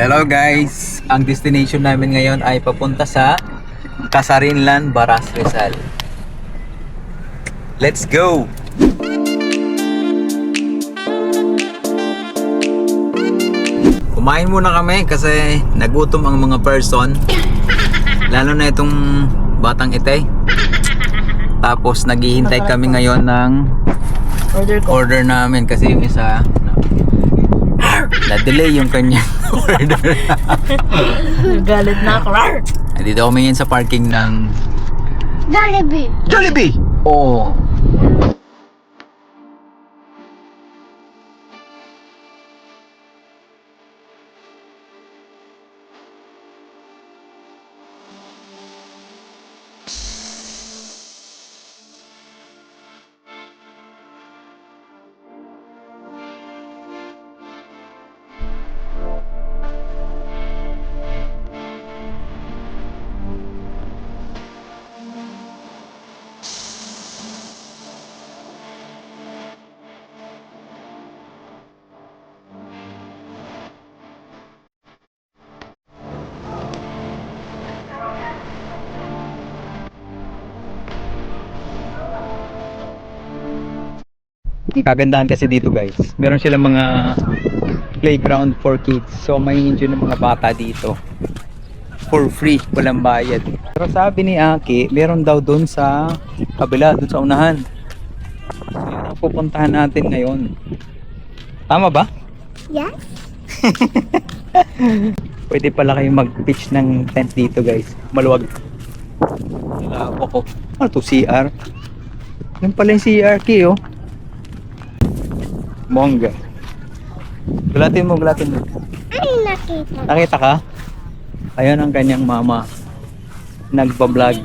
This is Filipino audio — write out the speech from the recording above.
Hello guys! Ang destination namin ngayon ay papunta sa Casarinlan, Baras, Rizal. Let's go! Kumain muna kami kasi nagutom ang mga person. Lalo na itong batang ite. Tapos naghihintay kami ngayon ng Order order namin kasi yung isa na-delay yung kanyang order. Galit na ako. Rar! Dito kami ngayon sa parking ng Jollibee. Jollibee! Oo. Kagandahan kasi dito guys. Meron silang mga playground for kids. So may enjoy ng mga bata dito. For free, walang bayad. Pero sabi ni Aki, meron daw doon sa kabila, doon sa unahan. So yun ang pupuntahan natin ngayon. Tama ba? Yes? Pwede pala kayo mag-pitch ng tent dito guys. Maluwag. Labo ko. Ano to, CR? Yan pala yung CR key oh. Mongga. Gulatin mo, gulatin mo. Ay, nakita. Nakita ka? Ayan ang kanyang mama. Nagbablog.